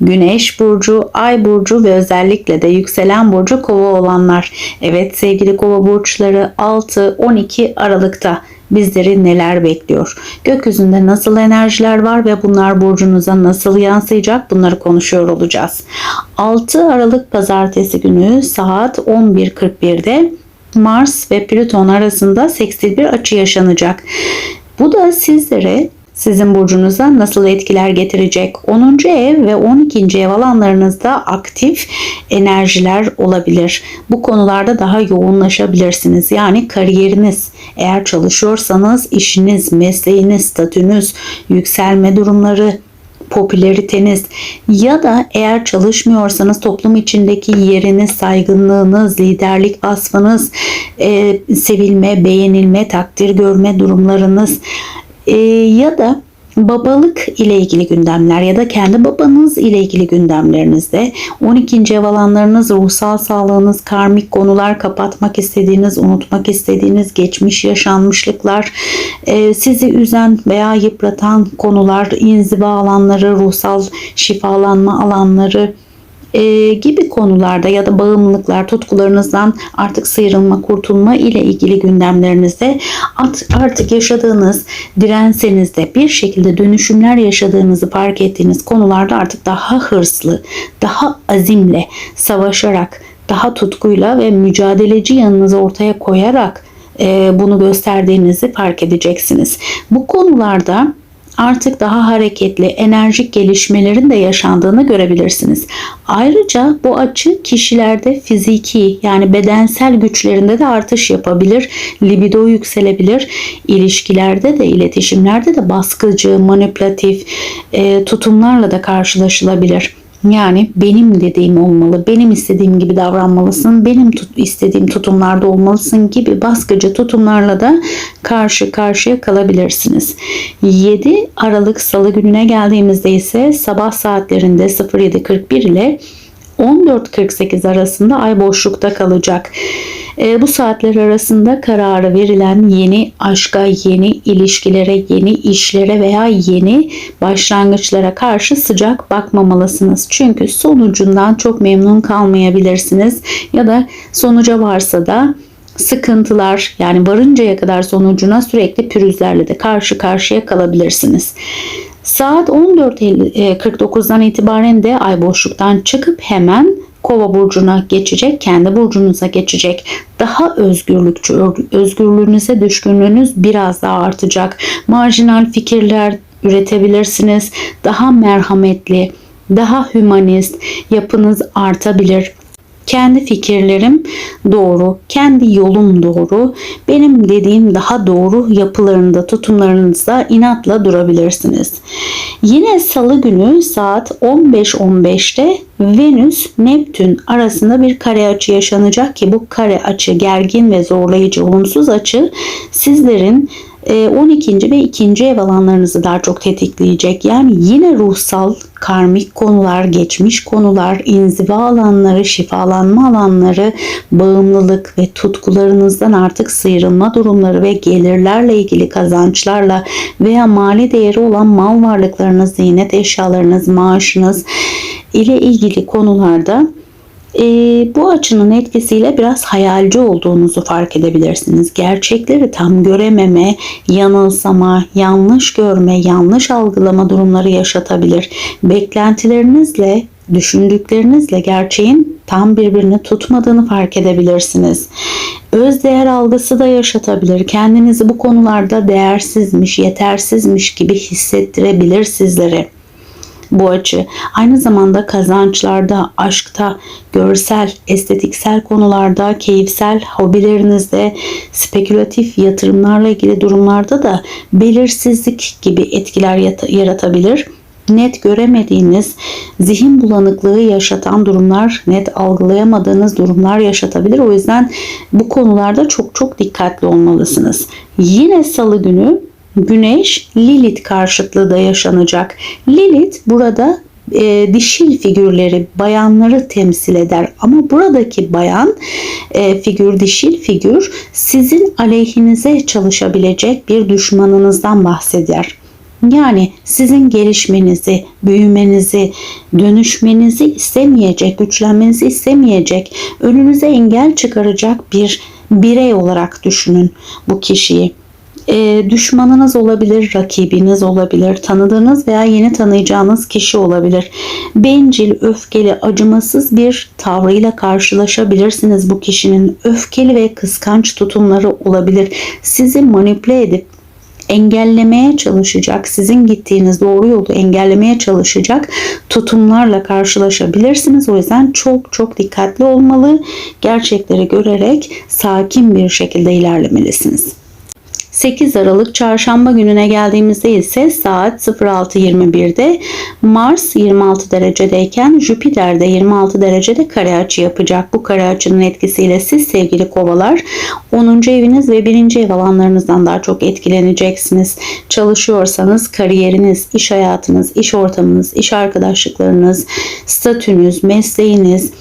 Güneş burcu, ay burcu ve özellikle de yükselen burcu kova olanlar. Evet sevgili kova burçları 6-12 Aralık'ta bizleri neler bekliyor? Gökyüzünde nasıl enerjiler var ve bunlar burcunuza nasıl yansıyacak? Bunları konuşuyor olacağız. 6 Aralık pazartesi günü saat 11.41'de Mars ve Plüton arasında sekstil bir açı yaşanacak. Bu da sizlere sizin burcunuza nasıl etkiler getirecek? 10. ev ve 12. ev alanlarınızda aktif enerjiler olabilir. Bu konularda daha yoğunlaşabilirsiniz. Yani kariyeriniz, eğer çalışıyorsanız işiniz, mesleğiniz, statünüz, yükselme durumları, popülariteniz ya da eğer çalışmıyorsanız toplum içindeki yeriniz, saygınlığınız, liderlik vasfınız, e, sevilme, beğenilme, takdir görme durumlarınız e, ya da babalık ile ilgili gündemler ya da kendi babanız ile ilgili gündemlerinizde 12. ev alanlarınız, ruhsal sağlığınız, karmik konular kapatmak istediğiniz, unutmak istediğiniz geçmiş yaşanmışlıklar, e, sizi üzen veya yıpratan konular, inziva alanları, ruhsal şifalanma alanları, e, gibi konularda ya da bağımlılıklar, tutkularınızdan artık sıyrılma, kurtulma ile ilgili gündemlerinizde artık yaşadığınız dirensenizde bir şekilde dönüşümler yaşadığınızı fark ettiğiniz konularda artık daha hırslı, daha azimle savaşarak, daha tutkuyla ve mücadeleci yanınızı ortaya koyarak e, bunu gösterdiğinizi fark edeceksiniz. Bu konularda artık daha hareketli, enerjik gelişmelerin de yaşandığını görebilirsiniz. Ayrıca bu açı kişilerde fiziki yani bedensel güçlerinde de artış yapabilir, libido yükselebilir, ilişkilerde de iletişimlerde de baskıcı, manipülatif e, tutumlarla da karşılaşılabilir. Yani benim dediğim olmalı, benim istediğim gibi davranmalısın, benim tut istediğim tutumlarda olmalısın gibi baskıcı tutumlarla da karşı karşıya kalabilirsiniz. 7 Aralık Salı gününe geldiğimizde ise sabah saatlerinde 07.41 ile 14.48 arasında ay boşlukta kalacak. E, bu saatler arasında kararı verilen yeni aşka, yeni ilişkilere, yeni işlere veya yeni başlangıçlara karşı sıcak bakmamalısınız. Çünkü sonucundan çok memnun kalmayabilirsiniz ya da sonuca varsa da sıkıntılar yani varıncaya kadar sonucuna sürekli pürüzlerle de karşı karşıya kalabilirsiniz. Saat 14.49'dan itibaren de ay boşluktan çıkıp hemen Kova burcuna geçecek, kendi burcunuza geçecek. Daha özgürlükçü, özgürlüğünüze düşkünlüğünüz biraz daha artacak. Marjinal fikirler üretebilirsiniz. Daha merhametli, daha hümanist yapınız artabilir. Kendi fikirlerim doğru, kendi yolum doğru, benim dediğim daha doğru yapılarında, tutumlarınızda inatla durabilirsiniz. Yine salı günü saat 15.15'te Venüs Neptün arasında bir kare açı yaşanacak ki bu kare açı gergin ve zorlayıcı olumsuz açı sizlerin 12. E, ve 2. ev alanlarınızı daha çok tetikleyecek. Yani yine ruhsal, karmik konular, geçmiş konular, inziva alanları, şifalanma alanları, bağımlılık ve tutkularınızdan artık sıyrılma durumları ve gelirlerle ilgili kazançlarla veya mali değeri olan mal varlıklarınız, ziynet eşyalarınız, maaşınız ile ilgili konularda e, bu açının etkisiyle biraz hayalci olduğunuzu fark edebilirsiniz. Gerçekleri tam görememe, yanılsama, yanlış görme, yanlış algılama durumları yaşatabilir. Beklentilerinizle düşündüklerinizle gerçeğin tam birbirini tutmadığını fark edebilirsiniz. Öz değer algısı da yaşatabilir. Kendinizi bu konularda değersizmiş, yetersizmiş gibi hissettirebilir sizlere bu açı. Aynı zamanda kazançlarda, aşkta, görsel, estetiksel konularda, keyifsel hobilerinizde, spekülatif yatırımlarla ilgili durumlarda da belirsizlik gibi etkiler yaratabilir net göremediğiniz, zihin bulanıklığı yaşatan durumlar, net algılayamadığınız durumlar yaşatabilir. O yüzden bu konularda çok çok dikkatli olmalısınız. Yine salı günü Güneş Lilith karşıtlığı da yaşanacak. Lilith burada e, dişil figürleri, bayanları temsil eder. Ama buradaki bayan e, figür, dişil figür sizin aleyhinize çalışabilecek bir düşmanınızdan bahseder. Yani sizin gelişmenizi, büyümenizi, dönüşmenizi istemeyecek, güçlenmenizi istemeyecek, önünüze engel çıkaracak bir birey olarak düşünün bu kişiyi. E, düşmanınız olabilir, rakibiniz olabilir, tanıdığınız veya yeni tanıyacağınız kişi olabilir. Bencil, öfkeli, acımasız bir tavrıyla karşılaşabilirsiniz bu kişinin. Öfkeli ve kıskanç tutumları olabilir. Sizi manipüle edip engellemeye çalışacak, sizin gittiğiniz doğru yolu engellemeye çalışacak tutumlarla karşılaşabilirsiniz. O yüzden çok çok dikkatli olmalı. Gerçekleri görerek sakin bir şekilde ilerlemelisiniz. 8 Aralık çarşamba gününe geldiğimizde ise saat 06.21'de Mars 26 derecedeyken Jüpiter de 26 derecede kare açı yapacak. Bu kare açının etkisiyle siz sevgili kovalar 10. eviniz ve 1. ev alanlarınızdan daha çok etkileneceksiniz. Çalışıyorsanız kariyeriniz, iş hayatınız, iş ortamınız, iş arkadaşlıklarınız, statünüz, mesleğiniz,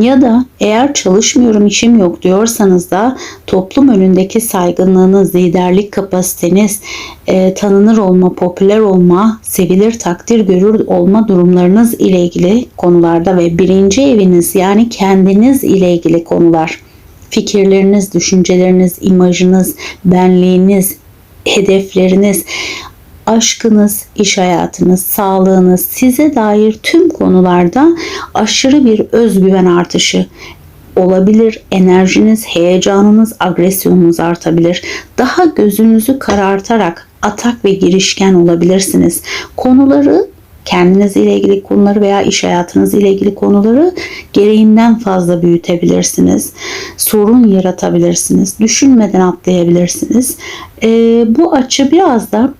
ya da eğer çalışmıyorum işim yok diyorsanız da toplum önündeki saygınlığınız, liderlik kapasiteniz, e, tanınır olma, popüler olma, sevilir, takdir görür olma durumlarınız ile ilgili konularda ve birinci eviniz yani kendiniz ile ilgili konular fikirleriniz, düşünceleriniz, imajınız, benliğiniz, hedefleriniz, aşkınız, iş hayatınız, sağlığınız, size dair tüm konularda aşırı bir özgüven artışı olabilir. Enerjiniz, heyecanınız, agresyonunuz artabilir. Daha gözünüzü karartarak atak ve girişken olabilirsiniz. Konuları kendiniz ile ilgili konuları veya iş hayatınız ile ilgili konuları gereğinden fazla büyütebilirsiniz. Sorun yaratabilirsiniz. Düşünmeden atlayabilirsiniz. Ee, bu açı biraz da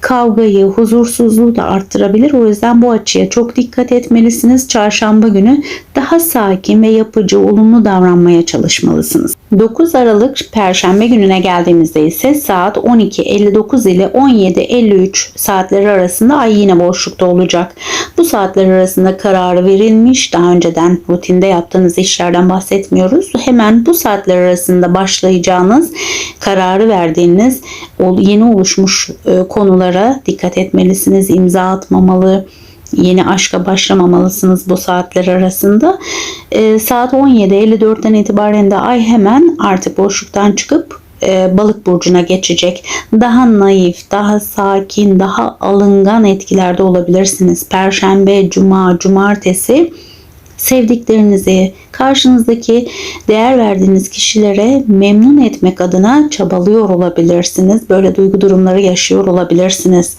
kavgayı, huzursuzluğu da arttırabilir. O yüzden bu açıya çok dikkat etmelisiniz. Çarşamba günü daha sakin ve yapıcı, olumlu davranmaya çalışmalısınız. 9 Aralık Perşembe gününe geldiğimizde ise saat 12.59 ile 17.53 saatleri arasında ay yine boşlukta olacak. Bu saatler arasında kararı verilmiş. Daha önceden rutinde yaptığınız işlerden bahsetmiyoruz. Hemen bu saatler arasında başlayacağınız, kararı verdiğiniz yeni oluşmuş e, konulara dikkat etmelisiniz. İmza atmamalı, yeni aşka başlamamalısınız bu saatler arasında. E, saat 17.54'ten itibaren de ay hemen artık boşluktan çıkıp e, balık burcuna geçecek. Daha naif, daha sakin, daha alıngan etkilerde olabilirsiniz. Perşembe, cuma, cumartesi sevdiklerinizi, karşınızdaki değer verdiğiniz kişilere memnun etmek adına çabalıyor olabilirsiniz. Böyle duygu durumları yaşıyor olabilirsiniz.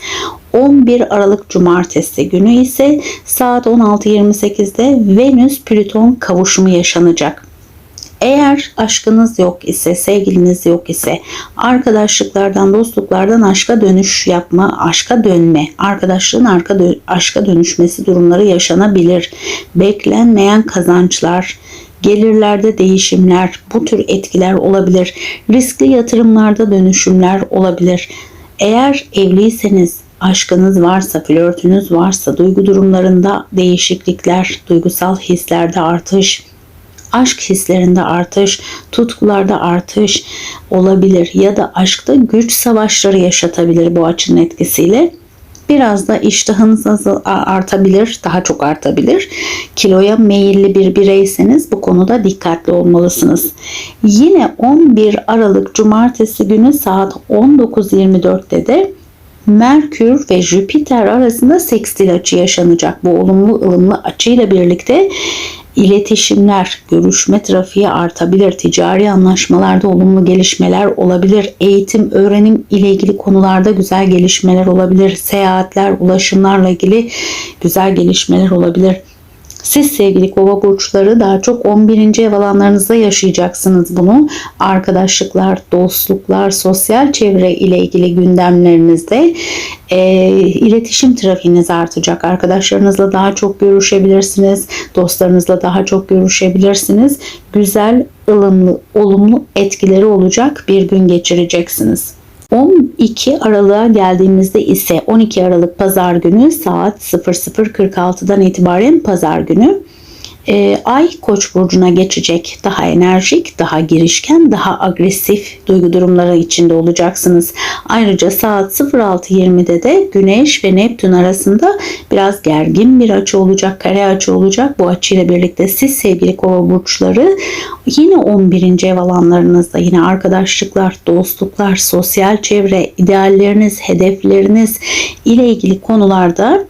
11 Aralık Cumartesi günü ise saat 16.28'de Venüs Plüton kavuşumu yaşanacak. Eğer aşkınız yok ise, sevgiliniz yok ise arkadaşlıklardan, dostluklardan aşka dönüş yapma, aşka dönme, arkadaşlığın arka dö- aşka dönüşmesi durumları yaşanabilir. Beklenmeyen kazançlar, gelirlerde değişimler, bu tür etkiler olabilir. Riskli yatırımlarda dönüşümler olabilir. Eğer evliyseniz aşkınız varsa, flörtünüz varsa, duygu durumlarında değişiklikler, duygusal hislerde artış, aşk hislerinde artış, tutkularda artış olabilir ya da aşkta güç savaşları yaşatabilir bu açının etkisiyle. Biraz da iştahınız artabilir, daha çok artabilir. Kiloya meyilli bir bireyseniz bu konuda dikkatli olmalısınız. Yine 11 Aralık Cumartesi günü saat 19.24'te de Merkür ve Jüpiter arasında sekstil açı yaşanacak. Bu olumlu ılımlı açıyla birlikte iletişimler, görüşme trafiği artabilir, ticari anlaşmalarda olumlu gelişmeler olabilir, eğitim, öğrenim ile ilgili konularda güzel gelişmeler olabilir, seyahatler, ulaşımlarla ilgili güzel gelişmeler olabilir. Siz sevgili kova burçları daha çok 11. ev alanlarınızda yaşayacaksınız bunu. Arkadaşlıklar, dostluklar, sosyal çevre ile ilgili gündemlerinizde e, iletişim trafiğiniz artacak. Arkadaşlarınızla daha çok görüşebilirsiniz. Dostlarınızla daha çok görüşebilirsiniz. Güzel, ılımlı, olumlu etkileri olacak bir gün geçireceksiniz. 12 Aralık'a geldiğimizde ise 12 Aralık Pazar günü saat 00.46'dan itibaren Pazar günü Ee, Ay Koç burcuna geçecek. Daha enerjik, daha girişken, daha agresif duygu durumları içinde olacaksınız. Ayrıca saat 06.20'de de Güneş ve Neptün arasında biraz gergin bir açı olacak, kare açı olacak. Bu açıyla birlikte siz sevgili Kova burçları yine 11. ev alanlarınızda yine arkadaşlıklar, dostluklar, sosyal çevre, idealleriniz, hedefleriniz ile ilgili konularda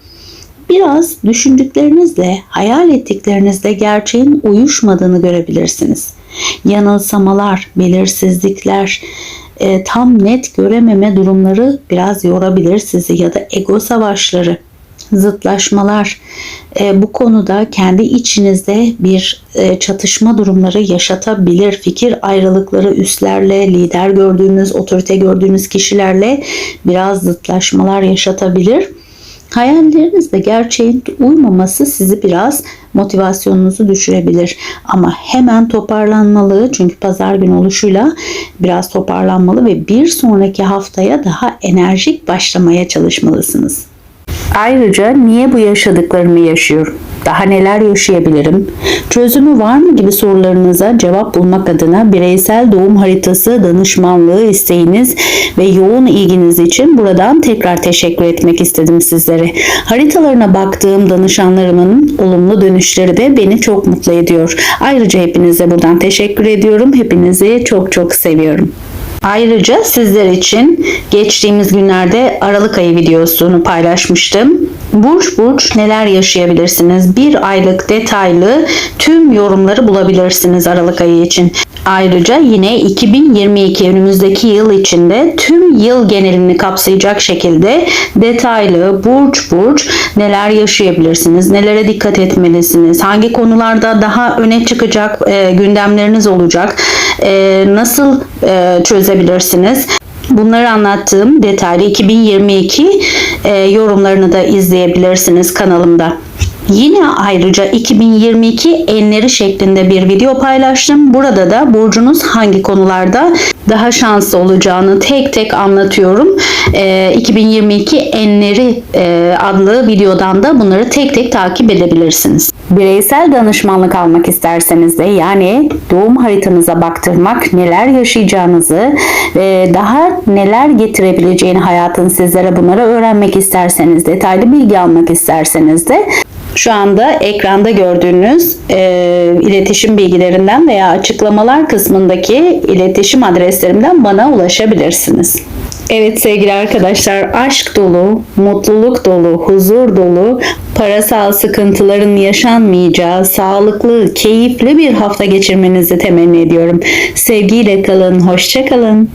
biraz düşündüklerinizle, hayal ettiklerinizle gerçeğin uyuşmadığını görebilirsiniz. Yanılsamalar, belirsizlikler, e, tam net görememe durumları biraz yorabilir sizi ya da ego savaşları, zıtlaşmalar e, bu konuda kendi içinizde bir e, çatışma durumları yaşatabilir. Fikir ayrılıkları üstlerle, lider gördüğünüz, otorite gördüğünüz kişilerle biraz zıtlaşmalar yaşatabilir. Hayallerinizde gerçeğin uymaması sizi biraz motivasyonunuzu düşürebilir. Ama hemen toparlanmalı çünkü pazar günü oluşuyla biraz toparlanmalı ve bir sonraki haftaya daha enerjik başlamaya çalışmalısınız. Ayrıca niye bu yaşadıklarımı yaşıyorum? Daha neler yaşayabilirim? Çözümü var mı gibi sorularınıza cevap bulmak adına bireysel doğum haritası danışmanlığı isteğiniz ve yoğun ilginiz için buradan tekrar teşekkür etmek istedim sizlere. Haritalarına baktığım danışanlarımın olumlu dönüşleri de beni çok mutlu ediyor. Ayrıca hepinize buradan teşekkür ediyorum. Hepinizi çok çok seviyorum. Ayrıca sizler için geçtiğimiz günlerde Aralık ayı videosunu paylaşmıştım. Burç burç neler yaşayabilirsiniz? Bir aylık detaylı tüm yorumları bulabilirsiniz Aralık ayı için. Ayrıca yine 2022 önümüzdeki yıl içinde tüm yıl genelini kapsayacak şekilde detaylı burç burç neler yaşayabilirsiniz, nelere dikkat etmelisiniz, hangi konularda daha öne çıkacak e, gündemleriniz olacak, e, nasıl e, çözebilirsiniz. Bunları anlattığım detaylı 2022 e, yorumlarını da izleyebilirsiniz kanalımda. Yine ayrıca 2022 enleri şeklinde bir video paylaştım. Burada da burcunuz hangi konularda daha şanslı olacağını tek tek anlatıyorum. E, 2022 enleri e, adlı videodan da bunları tek tek takip edebilirsiniz. Bireysel danışmanlık almak isterseniz de yani doğum haritanıza baktırmak, neler yaşayacağınızı ve daha neler getirebileceğini hayatın sizlere bunları öğrenmek isterseniz, detaylı bilgi almak isterseniz de şu anda ekranda gördüğünüz e, iletişim bilgilerinden veya açıklamalar kısmındaki iletişim adreslerimden bana ulaşabilirsiniz. Evet sevgili arkadaşlar aşk dolu, mutluluk dolu, huzur dolu, parasal sıkıntıların yaşanmayacağı, sağlıklı, keyifli bir hafta geçirmenizi temenni ediyorum. Sevgiyle kalın, hoşça kalın.